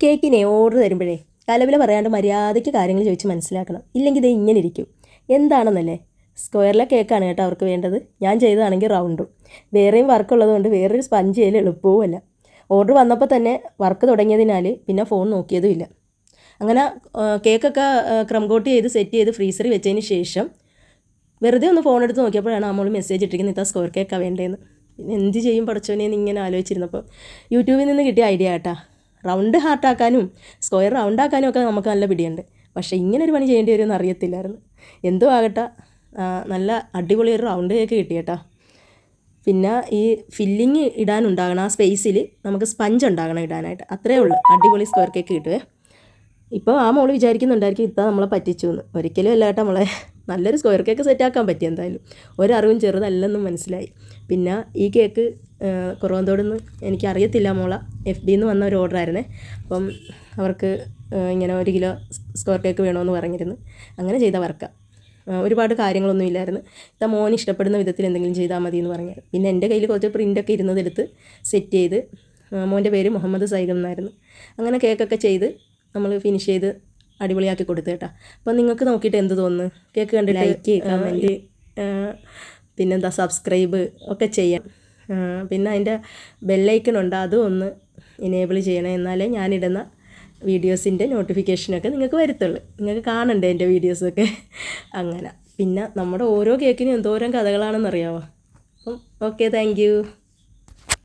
കേക്കിനെ order തരുമ്പോഴേ കലവില പറയാണ്ട് മര്യാദയ്ക്ക് കാര്യങ്ങൾ ചോദിച്ച് മനസ്സിലാക്കണം. ഇല്ലെങ്കിൽ ഇത് ഇങ്ങനെ ഇരിക്കും. എന്താണെന്നല്ലേ? സ്ക്വയറിലെ കേക്കാണ് കേട്ടോ അവർക്ക് വേണ്ടത്. ഞാൻ ചെയ്തതാണെങ്കിൽ റൗണ്ടും വേറെയും വർക്ക് ഉള്ളതുകൊണ്ട് വേറൊരു സ്പഞ്ച് ചെയ്യൽ എളുപ്പവുമല്ല. ഓർഡർ വന്നപ്പോൾ തന്നെ വർക്ക് തുടങ്ങിയതിനാൽ പിന്നെ ഫോൺ നോക്കിയതുമില്ല അങ്ങനെ കേക്കൊക്കെ ക്രം കോട്ട് ചെയ്ത് സെറ്റ് ചെയ്ത് ഫ്രീസറിൽ വെച്ചതിന് ശേഷം വെറുതെ ഒന്ന് ഫോൺ എടുത്ത് നോക്കിയപ്പോഴാണ് അമ്മോൾ മെസ്സേജ് ഇട്ടിരിക്കുന്നത് ഇത്ര സ്ക്വയർ കേക്കാണ് വേണ്ടതെന്ന് പിന്നെ എന്ത് ചെയ്യും പഠിച്ചോനെ എന്ന് ഇങ്ങനെ ആലോചിച്ചിരുന്നപ്പോൾ യൂട്യൂബിൽ നിന്ന് കിട്ടിയ ഐഡിയ കേട്ടാ. റൗണ്ട് ഹാർട്ടാക്കാനും സ്ക്വയർ റൗണ്ട് ആക്കാനും ഒക്കെ നമുക്ക് നല്ല പിടിയുണ്ട്. പക്ഷേ ഇങ്ങനെ ഒരു പണി ചെയ്യേണ്ടി വരുമെന്ന് അറിയത്തില്ലായിരുന്നു. എന്തോ ആകട്ടെ നല്ല അടിപൊളി ഒരു റൗണ്ട് കേക്ക് കിട്ടിയേട്ടാ. പിന്നെ ഈ ഫില്ലിങ് ഇടാനുണ്ടാകണം ആ സ്പേസിൽ നമുക്ക് സ്പഞ്ച് ഉണ്ടാകണം ഇടാനായിട്ട്. അത്രേ ഉള്ളൂ അടിപൊളി സ്ക്വയർ കേക്ക് കിട്ടുവേ. ഇപ്പോൾ ആ മോൾ വിചാരിക്കുന്നുണ്ടായിരിക്കും ഇത്താ നമ്മളെ പറ്റിച്ചു എന്ന് ഒരിക്കലും അല്ല കേട്ടോ നമ്മളെ നല്ലൊരു സ്ക്വയർ കേക്ക് സെറ്റാക്കാൻ പറ്റി എന്തായാലും. ഒരറിവും ചെറുതല്ലെന്നും മനസ്സിലായി. പിന്നെ ഈ കേക്ക് കുറവന്തോട് നിന്ന് എനിക്കറിയത്തില്ല മോള. എഫ് ബിന്ന് വന്ന ഒരു ഓർഡർ ആയിരുന്നേ അപ്പം അവർക്ക് ഇങ്ങനെ ഒരു കിലോ സ്ക്വയർ കേക്ക് വേണമെന്ന് പറഞ്ഞിരുന്നു. അങ്ങനെ ചെയ്ത വർക്ക ഒരുപാട് കാര്യങ്ങളൊന്നും ഇല്ലായിരുന്നു. ഇതാ മോൻ ഇഷ്ടപ്പെടുന്ന വിധത്തിൽ എന്തെങ്കിലും ചെയ്താൽ മതി എന്ന് പറഞ്ഞു. പിന്നെ എന്റെ കയ്യിൽ കുറച്ച് പ്രിന്റൊക്കെ ഇരുന്നതെടുത്ത് സെറ്റ് ചെയ്ത് മോന്റെ പേര് മുഹമ്മദ് സൈഗം എന്നായിരുന്നു. അങ്ങനെ കേക്കൊക്കെ ചെയ്ത് നമ്മൾ ഫിനിഷ് ചെയ്ത് അടിപൊളിയാക്കി കൊടുത്തു കേട്ടോ. അപ്പം നിങ്ങൾക്ക് നോക്കിയിട്ട് എന്ത് തോന്നുന്നു? കേക്ക് കണ്ടിട്ട് ലൈക്ക് കമന്റ് പിന്നെന്താ സബ്സ്ക്രൈബ് ഒക്കെ ചെയ്യാം. പിന്നെ അതിന്റെ ബെല്ലൈക്കൺ ഉണ്ട് അതും ഒന്ന് എനേബിൾ ചെയ്യണം. എന്നാലേ ഞാനിടുന്ന വീഡിയോസിന്റെ നോട്ടിഫിക്കേഷനൊക്കെ നിങ്ങൾക്ക് വരത്തുള്ളൂ. നിങ്ങൾക്ക് കാണണ്ടേ എന്റെ വീഡിയോസൊക്കെ അങ്ങനെ. പിന്നെ നമ്മുടെ ഓരോ കേക്കിനും എന്തോരം കഥകളാണെന്നറിയാമോ അപ്പം ഓക്കെ താങ്ക്